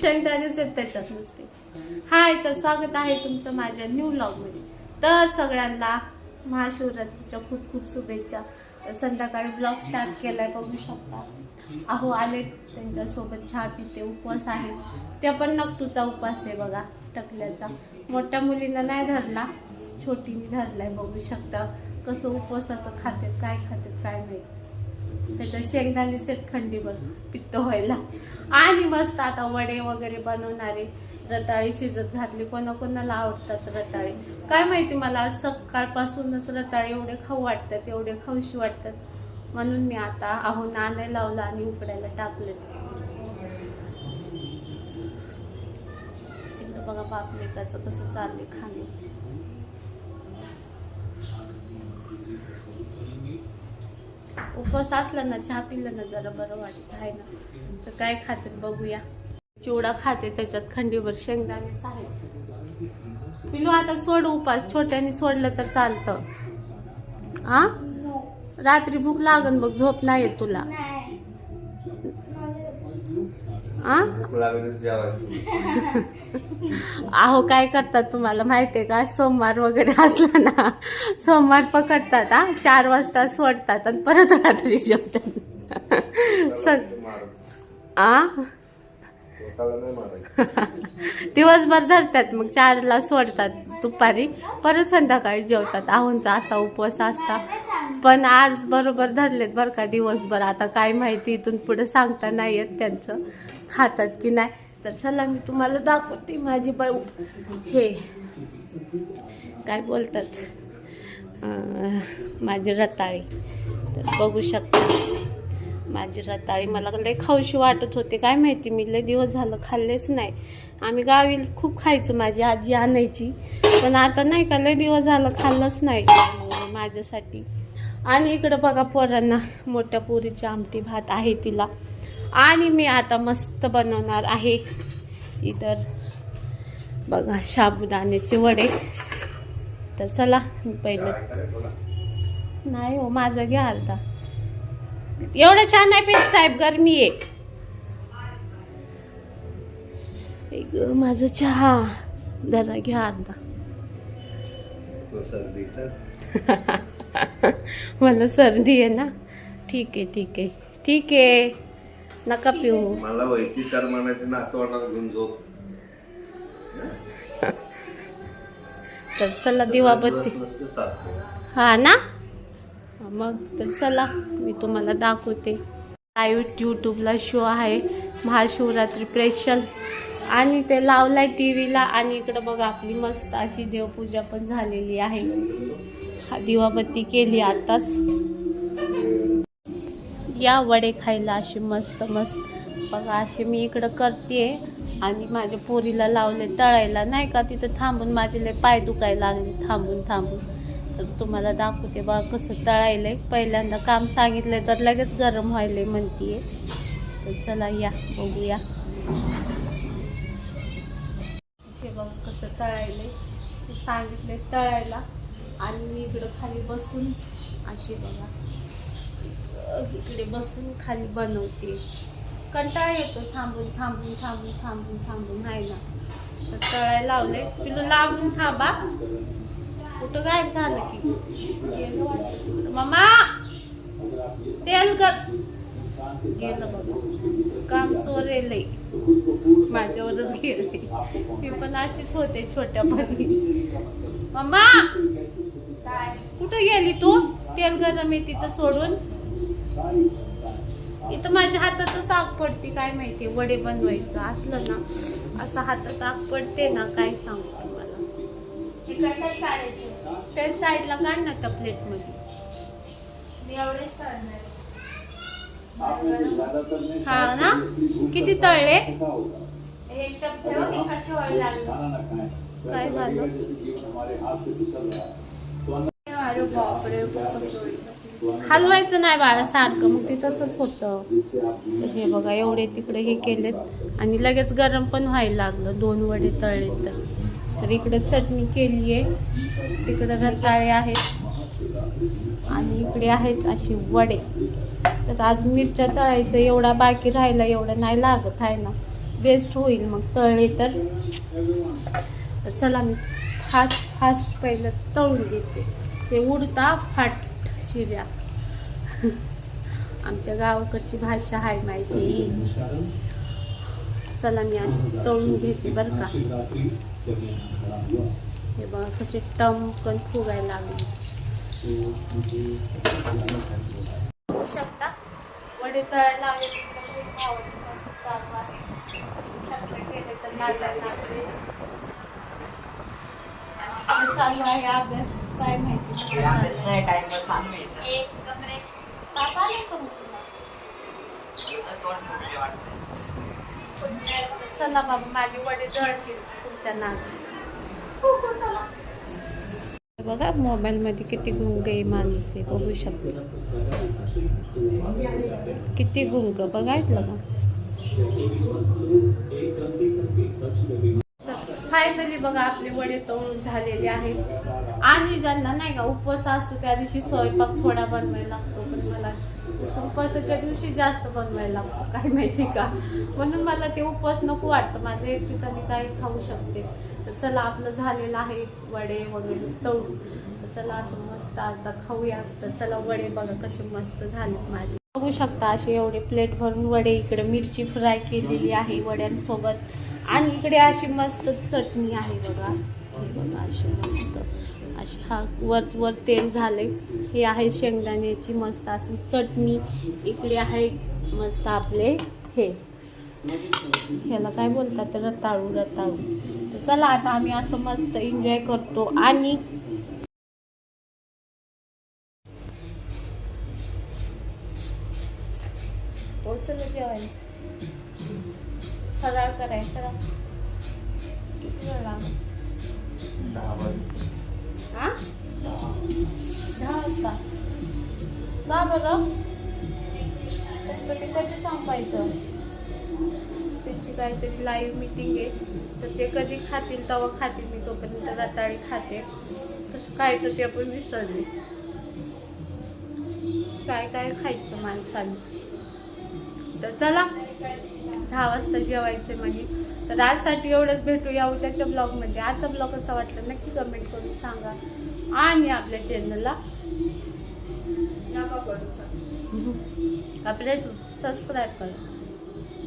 शेंगदाणेच आहेत त्याच्यात नुसते. हाय तर स्वागत आहे तुमचं माझ्या न्यू मध्ये. तर सगळ्यांना महाशिवरात्रीच्या खूप खूप शुभेच्छा. संध्याकाळी ब्लॉग स्टार्ट केलाय बघू शकता. अहो आले त्यांच्यासोबत चहा पिते उपवास आहे. त्या पण नकटूचा उपवास आहे बघा टकल्याचा. मोठ्या मुलींना नाही धरला छोटीने धरलाय बघू शकता. कसं उपवासाचं खाते काय खात्यात काय माहीत त्याच्या शेंगदाणेच आहेत बनवून पित्त व्हायला. आणि मस्त आता वडे वगैरे बनवणारे. रताळी शिजत घातली कोणाकोणाला आवडतात रताळे. काय माहिती मला आज सकाळपासूनच रताळे एवढे खाऊ वाटतात एवढे खाऊशी वाटतात. म्हणून मी आता अहो नाणे लावलं आणि उकडायला टाकले. तिकडे बघा बापलेकाचं कसं चालले खाणे. उपवास असला ना चहा पिलं ना जरा बरं वाटत आहे ना. तर काय खाते बघूया. चिवडा खाते त्याच्यात खंडीवर शेंगदाणेच आहे. पिलू आता सोड उपास छोट्याने सोडलं तर चालतं. आ? रात्री भूक लागन बघ झोप नाही येत तुला. अहो काय करतात तुम्हाला? माहितीये का? सोमवार वगैरे असला ना सोमवार पकडतात हा चार वाजता सोडतात आणि परत रात्री जेवतात. सग. आ? नाही मारायचं दिवसभर धरतात मग चारला सोडतात दुपारी परत संध्याकाळी जेवतात. आहोंचा असा उपवास असता. पण आज बरोबर धरलेत बरं का दिवसभर. आता काय माहिती इथून पुढे सांगता नाही येत त्यांचं. खातात की नाही. तर चला मी तुम्हाला दाखवते माझी बाय हे. काय बोलतात? माझी रताळी. तर बघू शकता. माझी रताळी मला लय खाऊशी वाटत होते. काय माहिती मी लय दिवस झालं खाल्लेच नाही. आम्ही गावी खूप खायचो माझी आजी आणायची. पण आता नाही का लय दिवस झालं खाल्लंच नाही माझ्यासाठी. आणि इकडं बघा पोरांना मोठ्या पुरीची आमटी भात आहे तिला. आणि मी आता मस्त बनवणार आहे. इतर बघा साबुदाण्याचे वडे. तर चला मी पहिलं नाही हो माझं घ्या अर्धा. एवढं छान आहे पेट साहेब गरमी आहे हे ग माझं चहा जरा घ्या अर्धा तो सर्दी तर मला सर्दी आहे ना ठीक आहे ठीक आहे ठीक आहे नका पिऊ मला व्हायची तर म्हणायची नातवंडाला घेऊन झोप तर चला दिवाबत्ती. हा ना मग तर चला मी तुम्हाला दाखवते. लाईव्ह यूट्यूबला शो आहे महाशिवरात्री स्पेशल आणि ते लावलाय टी व्हीला आणि इकडं बघा आपली मस्त अशी देवपूजा पण झालेली आहे. दिवाबत्ती केली आताच. या वडे खायला अशी मस्त मस्त. बघा असे मी इकडं करते. आणि माझ्या पोरीला लावले तळायला. नाही का तिथं थांबून माझे लय पाय दुखायला लागले. थांबून थांबून. तर तुम्हाला दाखवते बा कसं तळायलंय. पहिल्यांदा काम सांगितलं तर लगेच गरम व्हायलंय म्हणतीये. तर चला या बघूया. हे बघा कसं तळायलंय. ते सांगितलंय तळायला. आणि मी इकडं खाली बसून अशी बघा. इकडे बसून खाली बनवते. कंटाळा येतो थांबून थांबून थांबून थांबून थांबून. नाही ना. तर तळायला लावले पिलू लांबून थांबा. कुठं गायब झालं की? गेलं मामा तेल कर गेलं बघ. काम चोरेलंय. माझ्यावरच गेले मी पण अशीच होते छोट्या छोट्यापणी. मामा कुठं गेली तू? तेल गरम आहे तिथं सोडून. इथं माझ्या हातातच आग पडते काय माहिती वडे बनवायचं असलं ना असं हातात आग पडते ना काय सांगू? तुम्हाला त्या साईडला काढ ना त्या प्लेटमध्ये हा ना? किती तळले? काय झालं? हलवायचं नाही बाळा सारखं. मग ते तसंच होतं. हे बघा एवढे तिकडे हे केलेत. आणि लगेच गरम पण व्हायला लागलं. दोन वडे तळले तर. तर इकडं चटणी केली आहे तिकडं रताळे आहेत. आणि इकडे आहेत असे वडे. तर अजून मिरच्या तळायचं एवढा बाकी राहिला एवढं नाही लागत आहे ना. बेस्ट होईल मग तळले तर. चला मी फास्ट फास्ट पहिलं तळून घेते. ते उडता फाट शिऱ्या. आमच्या गावाकडची भाषा आहे माहिती चला मी अशी तळून घेते बरं का. हे बघा कसे टमकन फुगायला लागले. बघू शकता वडे तळायला लागले चालू आहे. केले तर लागले चालू आहे अभ्यास काय माहिती. कसं चालू आहे. पापा आले का मग तुला? चला बाबा माझे वडे जळतील तुमच्या नाव हो, हो, बघा मोबाईल मध्ये किती गुंग आहे माणूस आहे बघू शकतो. किती गुंग बघायत का फायनली बघा आपले वडे तळून झालेले आहेत. आणि ज्यांना नाही का उपवास असतो त्या दिवशी स्वयंपाक थोडा बनवायला लागतो. पण मला उपवासाच्या दिवशी जास्त बनवायला लागतो. काय माहिती का? म्हणून मला ते उपवास नको वाटतं. माझं एकटीचा मी काही खाऊ शकते. तर चला आपलं झालेलं आहे वडे वगैरे तळून. तर चला असं मस्त आता खाऊया. तर चला वडे बघा कसे मस्त झाले माझे. बघू शकता असे एवढे प्लेट भरून वडे इकडे मिरची फ्राय केलेली आहे वड्यांसोबत. आणि इकडे अशी मस्त चटणी आहे बघा. बघा अशी मस्त. अशी हा वर वर तेल झाले हे आहे शेंगदाण्याची मस्त अशी चटणी. इकडे आहे मस्त आपले हे. ह्याला काय बोलतात? रताळू रताळू. तर चला आता आम्ही असं मस्त एन्जॉय करतो. आणि पोचलं जेवायला. सगळं करायचं. किती वेळ लागला? दहा. हा दहा वाजता. का बरं? त्यांचं ते कधी संपायचं? त्यांची काहीतरी लाईव्ह मिटिंग आहे. तर ते कधी खातील तेव्हा खातील मी तोपर्यंत रताळी खाते. तर काय तर ते आपण विसरले. काय काय खायचं माणसाने? तर चला. दहा वाजता जेवायचे म्हणजे तर आजसाठी एवढंच भेटूया उद्याच्या ब्लॉगमध्ये आजचा ब्लॉग कसा वाटला नक्की कमेंट करून सांगा. आणि आपल्या चॅनलला आपल्या सबस्क्राईब करा.